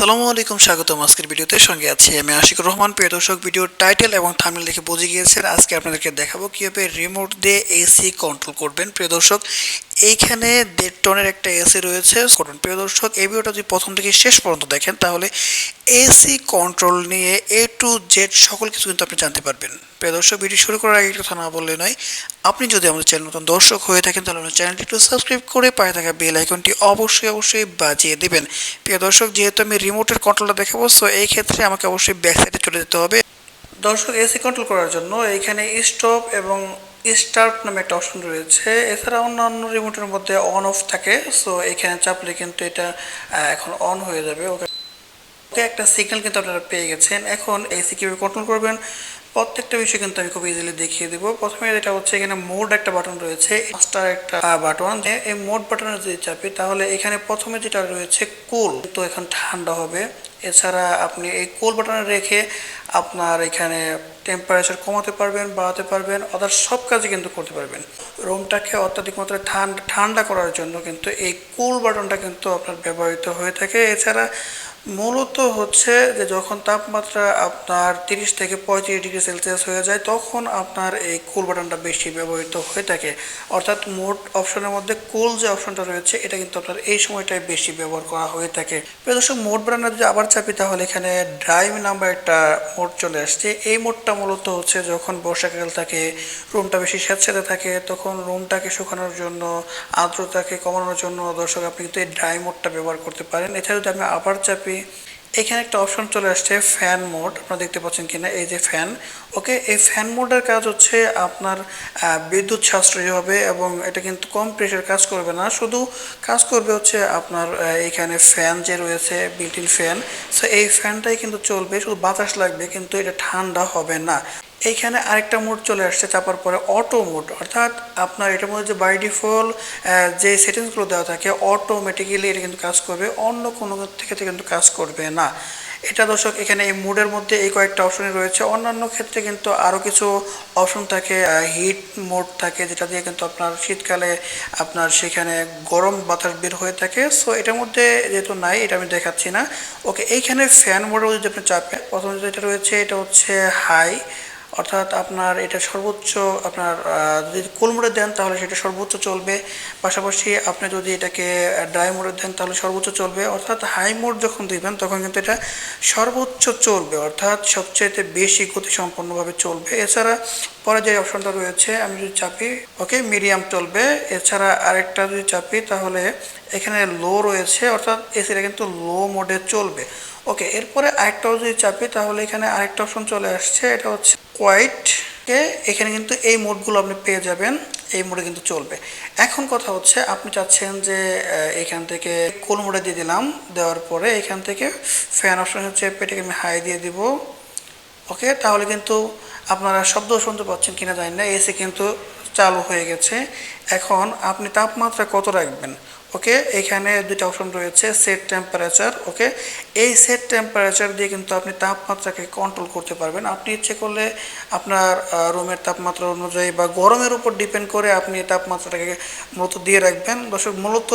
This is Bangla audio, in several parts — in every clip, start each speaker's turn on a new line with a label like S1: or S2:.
S1: আসসালামু আলাইকুম, স্বাগতম আজকের ভিডিওতে। সঙ্গে আছি আমি আশিকুর রহমান। প্রিয় দর্শক, ভিডিওর টাইটেল এবং থামনেল দেখে বুঝে গিয়েছেন, আজকে আপনাদেরকে দেখাবো কীভাবে রিমোট দিয়ে এসি কন্ট্রোল করবেন। প্রিয় দর্শক এইখানে দেড় টনের একটা এসি রয়েছে। করুন প্রিয় দর্শক, এই ভিডিওটা যদি প্রথম থেকে শেষ পর্যন্ত দেখেন, তাহলে এসি কন্ট্রোল নিয়ে এ টু জেড সকল কিছু কিন্তু আপনি জানতে পারবেন। প্রিয় দর্শক, ভিডিও শুরু করার আগে কথা না বললে নয়, আপনি যদি আমাদের চ্যানেল নতুন দর্শক হয়ে থাকেন, তাহলে আমাদের চ্যানেলটি একটু সাবস্ক্রাইব করে পায়ে থাকা বেল আইকনটি অবশ্যই অবশ্যই বাজিয়ে দেবেন। প্রিয় দর্শক, যেহেতু আমি রিমোটের কন্ট্রোলটা দেখাবো সো এই ক্ষেত্রে আমাকে অবশ্যই ব্যাক সাইডে চলে যেতে হবে। দর্শক এসি কন্ট্রোল করার জন্য এখানে স্টপ এবং স্টার্ট নামে একটা অপশন রয়েছে। এছাড়া অন্যান্য রিমোটের মধ্যে অন অফ থাকে। সো এখানে চাপলে কিন্তু এটা এখন অন হয়ে যাবে। ওকে। ওকে, একটা সিগন্যাল কিন্তু আপনারা পেয়ে গেছেন। এখন এসি কীভাবে কন্ট্রোল করবেন। প্রত্যেকটা বিষয় কিন্তু আমি খুব ইজিলি দেখিয়ে দেবো। প্রথমে যেটা হচ্ছে, এখানে মোড একটা বাটন রয়েছে। মাস্টার একটা বাটন এই মোড বাটনে যদি চাপি, তাহলে এখানে প্রথমে যেটা রয়েছে কুল তো এখন ঠান্ডা হবে। এছাড়া আপনি এই কোল বাটনে রেখে আপনার এখানে টেম্পারেচার কমাতে পারবেন, বাড়াতে পারবেন অদার সব কাজই কিন্তু করতে পারবেন। রুমটাকে অত্যাধিক মাত্রায় ঠান্ডা ঠান্ডা করার জন্য কিন্তু এই কুল বাটনটা কিন্তু আপনার ব্যবহৃত হয়ে থাকে। এছাড়া মূলত হচ্ছে যে যখন তাপমাত্রা আপনার তিরিশ থেকে পঁয়ত্রিশ ডিগ্রি সেলসিয়াস হয়ে যায়, তখন আপনার এই কুল বাটনটা বেশি ব্যবহৃত হয়ে থাকে। অর্থাৎ মোট অপশনের মধ্যে কুল যে অপশনটা রয়েছে, এটা কিন্তু আপনার এই সময়টায় বেশি ব্যবহার করা হয়ে থাকে। দর্শক, মোট বাটনটা যদি আবার চাপি, তাহলে এখানে ড্রাইভ নাম্বার একটা মোড চলে আসছে। এই মোডটা মূলত হচ্ছে যখন বর্ষাকাল থাকে রুমটা বেশি স্যাঁতস্যাঁতে থাকে, তখন রুমটাকে শুকানোর জন্য, আর্দ্রতাকে কমানোর জন্য দর্শক, আপনি কিন্তু এই ড্রাই মোডটা ব্যবহার করতে পারেন। এছাড়া যদি আমি আবার চাপি এখানে একটা অপশন চলে আসছে ফ্যান মোড আপনারা দেখতে পাচ্ছেন কিনা, এই যে ফ্যান ওকে এই ফ্যান মোডের কাজ হচ্ছে আপনার বিদ্যুৎ সাশ্রয়ী হবে এবং এটা কিন্তু কম প্রেশার কাজ করবে না। শুধু কাজ করবে হচ্ছে আপনার এইখানে ফ্যান যে রয়েছে বিল্টিন ফ্যান সো এই ফ্যানটাই কিন্তু চলবে, শুধু বাতাস লাগবে, কিন্তু এটা ঠান্ডা হবে না। এইখানে আরেকটা মোড চলে আসছে চাপার পরে অটো মোড অর্থাৎ আপনার এটার মধ্যে যে বাই ডিফল যে সেটিংসগুলো দেওয়া থাকে অটোমেটিক্যালি এটা কিন্তু কাজ করবে, অন্য কোনো থেকে কিন্তু কাজ করবে না। এটা দর্শক, এখানে এই মোডের মধ্যে এই কয়েকটা অপশনই রয়েছে। অন্যান্য ক্ষেত্রে কিন্তু আরও কিছু অপশন থাকে হিট মোড থাকে, যেটা দিয়ে কিন্তু আপনার শীতকালে আপনার সেখানে গরম বাতাস বের হয়ে থাকে। সো এটার মধ্যে যেহেতু নাই, এটা আমি দেখাচ্ছি না। ওকে এইখানে ফ্যান মোডেও যদি আপনি চাপেন প্রথমে যেটা রয়েছে, এটা হচ্ছে হাই অর্থাৎ আপনার এটা সর্বোচ্চ আপনার যদি কোল মোডে দেন তাহলে সেটা সর্বোচ্চ চলবে। পাশাপাশি আপনি যদি এটাকে ড্রাই মোডে দেন তাহলে সর্বোচ্চ চলবে। অর্থাৎ হাই মোড যখন দিবেন তখন কিন্তু এটা সর্বোচ্চ চলবে। অর্থাৎ সবচেয়ে বেশি গতি গতিসম্পন্নভাবে চলবে। এছাড়া পরে যে অপশনটা রয়েছে, আমি যদি চাপি, ওকে, মিডিয়াম চলবে। এছাড়া আরেকটা যদি চাপি, তাহলে এখানে লো রয়েছে, অর্থাৎ এসিটা কিন্তু লো মোডে চলবে। ওকে এরপরে আরেকটাও যদি চাপি, তাহলে এখানে আরেকটা অপশন চলে আসছে, এটা হচ্ছে কোয়াইট এখানে কিন্তু এই মোডগুলো আপনি পেয়ে যাবেন, এই মোডে কিন্তু চলবে। এখন কথা হচ্ছে, আপনি চাচ্ছেন যে এখান থেকে কোল মোডে দিয়ে দিলাম, দেওয়ার পরে এখান থেকে ফ্যান অপশন হচ্ছে পেটেকে আমি হাই দিয়ে দিব। ওকে তাহলে কিন্তু আপনারা শব্দ শুনতে পাচ্ছেন কিনা জানি না, এসি কিন্তু চালু হয়ে গেছে। এখন আপনি তাপমাত্রা কত রাখবেন? ওকে, এখানে দুটো অপশন রয়েছে সেট টেম্পারেচার ওকে। এই সেট টেম্পারেচার দিয়ে কিন্তু আপনি তাপমাত্রাকে কন্ট্রোল করতে পারবেন। আপনি ইচ্ছে করলে আপনার রুমের তাপমাত্রা অনুযায়ী বা গরমের উপর ডিপেন্ড করে আপনি তাপমাত্রাটাকে মূলত দিয়ে রাখবেন। দর্শক, মূলত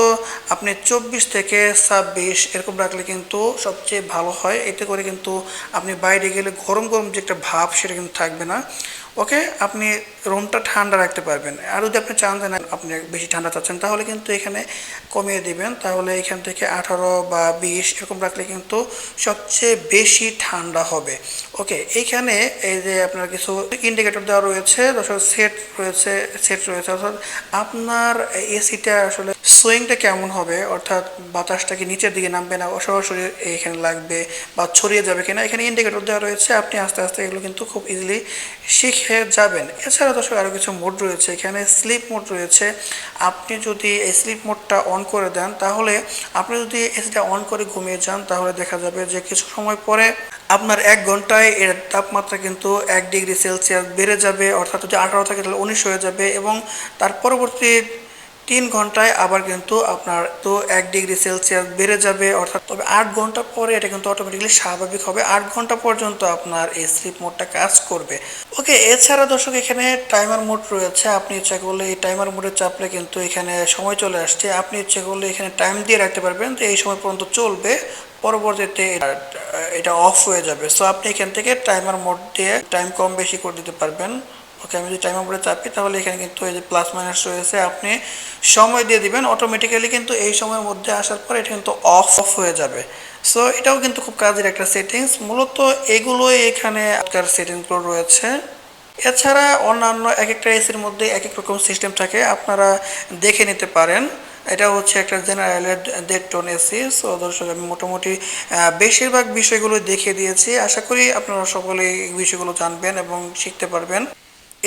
S1: আপনি চব্বিশ থেকে ছাব্বিশ এরকম রাখলে কিন্তু সবচেয়ে ভালো হয়। এতে করে কিন্তু আপনি বাইরে গেলে গরম গরম যে একটা ভাব সেটা কিন্তু থাকবে না। ওকে, আপনি রুমটা ঠান্ডা রাখতে পারবেন। আর যদি আপনি চান যে আপনি বেশি ঠান্ডা চাচ্ছেন, তাহলে কিন্তু এখানে কমিয়ে দিবেন। তাহলে এখান থেকে আঠারো বা বিশ এরকম রাখলে কিন্তু সবচেয়ে বেশি ঠান্ডা হবে। ওকে, এইখানে এই যে আপনার কিছু ইন্ডিকেটর দেওয়া রয়েছে সেট রয়েছে সেট রয়েছে। অর্থাৎ আপনার এসিটা আসলে সুইংটা কেমন হবে? অর্থাৎ বাতাসটা কি নিচের দিকে নামবে না? সরাসরি এখানে লাগবে বা ছড়িয়ে যাবে কিনা? এখানে ইন্ডিকেটর দেওয়া রয়েছে। আপনি আস্তে আস্তে এগুলো কিন্তু খুব ইজিলি শিখে যাবেন। এছাড়া দর্শক আরও কিছু মোড রয়েছে। এখানে স্লিপ মোড রয়েছে। আপনি যদি এই স্লিপ মোডটা অন করে দেন, তাহলে আপনি যদি এসিটা অন করে ঘুমিয়ে যান, তাহলে দেখা যাবে যে কিছু সময় পরে আপনার এক ঘন্টায় এর তাপমাত্রা কিন্তু এক ডিগ্রি সেলসিয়াস বেড়ে যাবে। অর্থাৎ যদি আঠারো থাকে, তাহলে উনিশ হয়ে যাবে এবং তার পরবর্তী তিন ঘন্টায় আবার কিন্তু আপনার তো এক ডিগ্রি সেলসিয়াস বেড়ে যাবে, অর্থাৎ তবে আট ঘণ্টা পরে এটা কিন্তু অটোমেটিক্যালি স্বাভাবিক হবে। আট ঘণ্টা পর্যন্ত আপনার এই স্লিপ মোডটা কাজ করবে। ওকে, এছাড়া দর্শক, এখানে টাইমার মোড রয়েছে। আপনি ইচ্ছা করলে এই টাইমার মোডে চাপলে কিন্তু এখানে সময় চলে আসছে। আপনি ইচ্ছে করলে এখানে টাইম দিয়ে রাখতে পারবেন। তো এই সময় পর্যন্ত চলবে। পরবর্তীতে এটা অফ হয়ে যাবে। সো আপনি এখান থেকে টাইমার মোড দিয়ে টাইম কম বেশি করে দিতে পারবেন। ওকে আমি যদি টাইম উপরে চাপি তাহলে এখানে কিন্তু এই যে প্লাস মাইনাস রয়েছে, আপনি সময় দিয়ে দিবেন। অটোমেটিক্যালি কিন্তু এই সময়ের মধ্যে আসার পর এটা কিন্তু অফ অফ হয়ে যাবে। সো এটাও কিন্তু খুব কাজের একটা সেটিংস মূলত এগুলোই এখানে আপনার সেটিংসগুলো রয়েছে। এছাড়া অন্যান্য এক একটা এসির মধ্যে এক এক রকম সিস্টেম থাকে, আপনারা দেখে নিতে পারেন। এটা হচ্ছে একটা জেনারেলের দেড় টন এসি সো দর্শক, আমি মোটামুটি বেশিরভাগ বিষয়গুলো দেখিয়ে দিয়েছি। আশা করি আপনারা সকলেই বিষয়গুলো জানবেন এবং শিখতে পারবেন।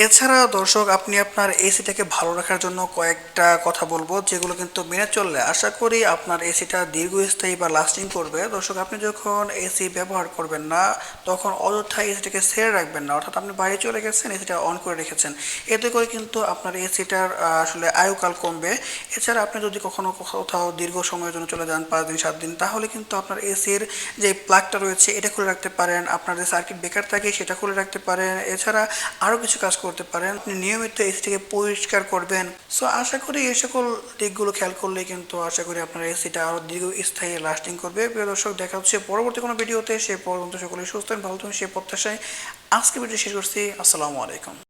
S1: এছাড়া দর্শক, আপনি আপনার এসিটাকে ভালো রাখার জন্য কয়েকটা কথা বলব, যেগুলো কিন্তু মেনে চললে আশা করি আপনার এসিটা দীর্ঘস্থায়ী বা লাস্টিং করবে। দর্শক, আপনি যখন এসি ব্যবহার করবেন না, তখন অযথা এসিটাকে সেরে রাখবেন না। অর্থাৎ আপনি বাইরে চলে গেছেন এসিটা অন করে রেখেছেন। এতে করে কিন্তু আপনার এসিটার আসলে আয়ুকাল কমবে। এছাড়া আপনি যদি কখনো কোথাও দীর্ঘ সময়ের জন্য চলে যান, পাঁচ দিন, সাত দিন, তাহলে কিন্তু আপনার এসির যে প্লাগটা রয়েছে, এটা খুলে রাখতে পারেন। আপনার যে সার্কিট ব্রেকার থাকে, সেটা খুলে রাখতে পারেন। এছাড়া আরও কিছু কাজ করতে পারেন। আপনি নিয়মিত এসিটাকে পরিষ্কার করবেন। সো আশা করি এই সকল দিকগুলো খেয়াল করলে কিন্তু আশা করি আপনার এসিটা আরও দীর্ঘ স্থায়ী লাস্টিং করবে। প্রিয় দর্শক, দেখা হচ্ছে পরবর্তী কোনো ভিডিওতে। সে পর্যন্ত সকলে সুস্থ ভালো থাকুন, সে প্রত্যাশায় আজকে ভিডিও শেষ করছি। আসসালামু আলাইকুম।